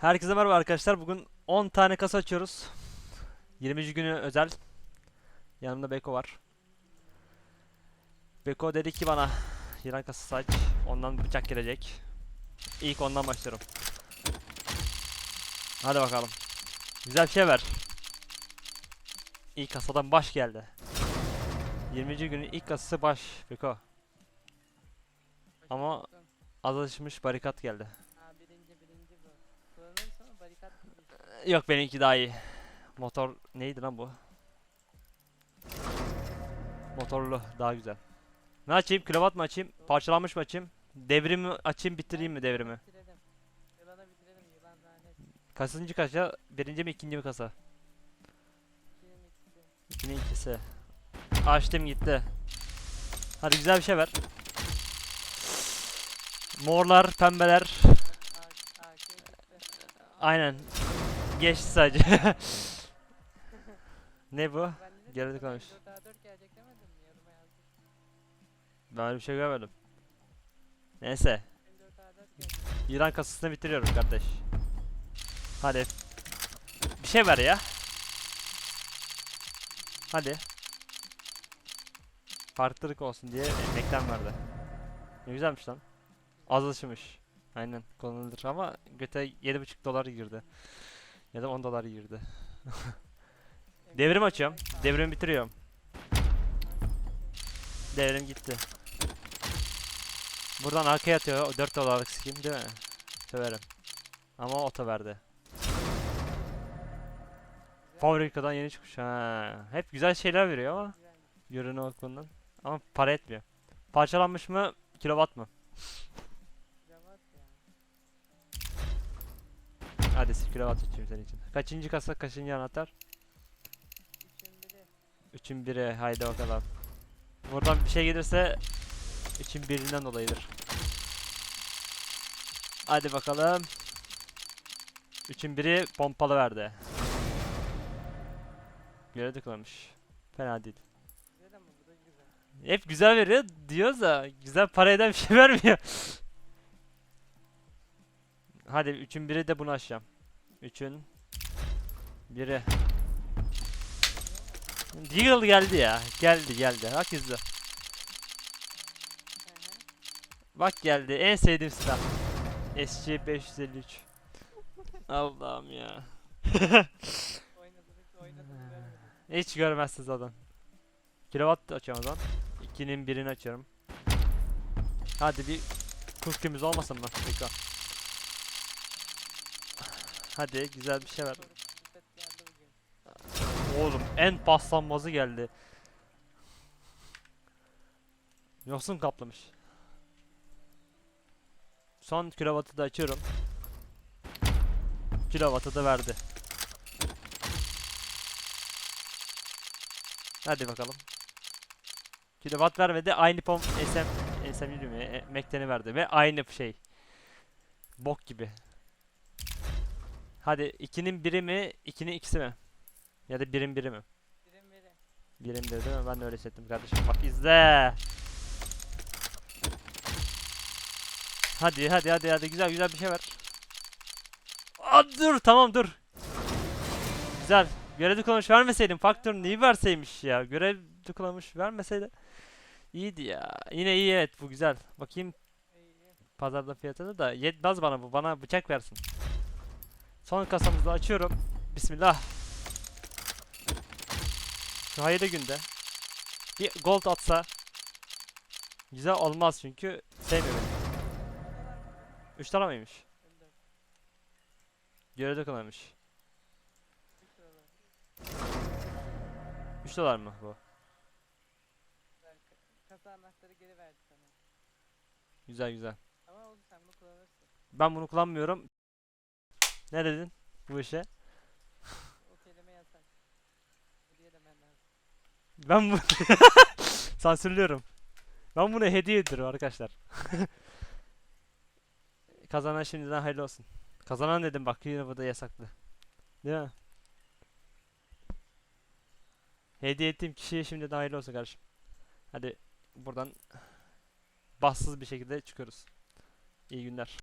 Herkese merhaba arkadaşlar. Bugün 10 tane kasa açıyoruz. 20. günü özel. Yanımda Beko var. Beko dedi ki bana yılan kasası aç. Ondan bıçak gelecek. İlk ondan başlıyorum. Hadi bakalım. Güzel bir şey ver. İlk kasadan baş geldi. 20. günün ilk kasası baş Beko. Ama azalışmış barikat geldi. Ha birinci birinci bu. Kullanırsa ama barikat gibi. Yok benimki daha iyi. Motor neydi lan bu? Motorlu daha güzel. Ne açayım? Kilowatt mı açayım? Parçalanmış mı açayım? Devrimi açayım bitireyim mi devrimi? Kaçıncı kasa? Birinci mi ikinci mi kasa? İkinin ikisi. Açtım gitti. Hadi güzel bir şey ver. Morlar, pembeler. Aynen. Geçti sadece. ne bu? Geride kalmış. 54 A4 gelecek demedim mi? Yoruma yazdım. Ben öyle bir şey görmedim. Neyse. 54 A4 gelecek. İran kasasını bitiriyorum kardeş. Hadi. Bir şey ver ya. Hadi. Farklılık olsun diye eklem verdi. Ne güzelmiş lan. Az alışmış. Aynen kullanılır ama göte 7,5 dolar girdi. Ya da 10 dolar girdi. Devrim açıyorum. Devrim bitiriyorum. Devrim gitti. Buradan arkaya atıyor. o 4 dolarlık skin değil mi? Severim. Ama oto verdi. Fabrikadan yeni çıkmış. Ha. Hep güzel şeyler veriyor ama Güzel. ürünü bakımından. Ama para etmiyor. Parçalanmış mı? Kilowatt mı? Hadi kilowatt açayım senin için. Kaçıncı kasa, kaçıncı anahtar? Üçün biri. Üçün biri. Haydi bakalım. Buradan bir şey gelirse üçün birinden dolayıdır. Hadi bakalım. Üçün biri pompalı verdi. Göre tıklamış. Fena değil. Güzel ama bu da güzel. Hep güzel veriyor diyoruz da güzel para eden bir şey vermiyor. Hadi üçün biri de bunu aşacağım. Üçün biri. Deagle geldi ya. Geldi geldi. Bak izle. Bak geldi. En sevdiğim silah. SC 553. Allah'ım ya. Hiç görmezsiniz zaten. Kilowatt açıyorum o zaman. 2'nin birini açıyorum. Hadi bir kuskimiz olmasın mı? Peki. Hadi güzel bir şey ver. Oğlum en paslanmazı geldi. Yosun kaplamış. Son kilovatı da açıyorum. Kilovatı da verdi. Hadi bakalım. Kilovat vermedi. Aynı pom SM SM mi? E, Mekten'i verdi ve aynı şey. Bok gibi. Hadi 2'nin biri mi? 2'nin ikisi mi? Ya da birin biri mi? Birim biri. Birim biri değil mi? Ben de öyle hissettim kardeşim. Bak izle. Hadi hadi hadi hadi güzel güzel bir şey ver. Aa, dur tamam dur. Güzel. Görev tıklamış vermeseydim faktör neyi verseymiş ya. Görev tıklamış vermeseydi. İyiydi ya. Yine iyi evet bu güzel. Bakayım pazarda fiyatını da yetmez bana bu. Bana bıçak versin. Son kasamızı açıyorum. Bismillah. Şu hayırlı günde. Bir gold atsa. Güzel olmaz çünkü sevmiyor beni. 3 tane miymiş? 54. Görevde kalanmış. 3 liralar. 3 dolar mı bu? Kasa anahtarı geri verdi sana. Güzel güzel. Ama oldu sen bunu kullanırsın. Ben bunu kullanmıyorum. Ne dedin bu işe? O kelime yasak. Hediye demen lazım. Ben bu sansürlüyorum. Ben bunu hediye ediyorum arkadaşlar. Kazanan şimdiden hayırlı olsun. Kazanan dedim bak yine bu da yasaklı. Değil mi? Hediye ettiğim kişiye şimdiden hayırlı olsun kardeşim. Hadi buradan bassız bir şekilde çıkıyoruz. İyi günler.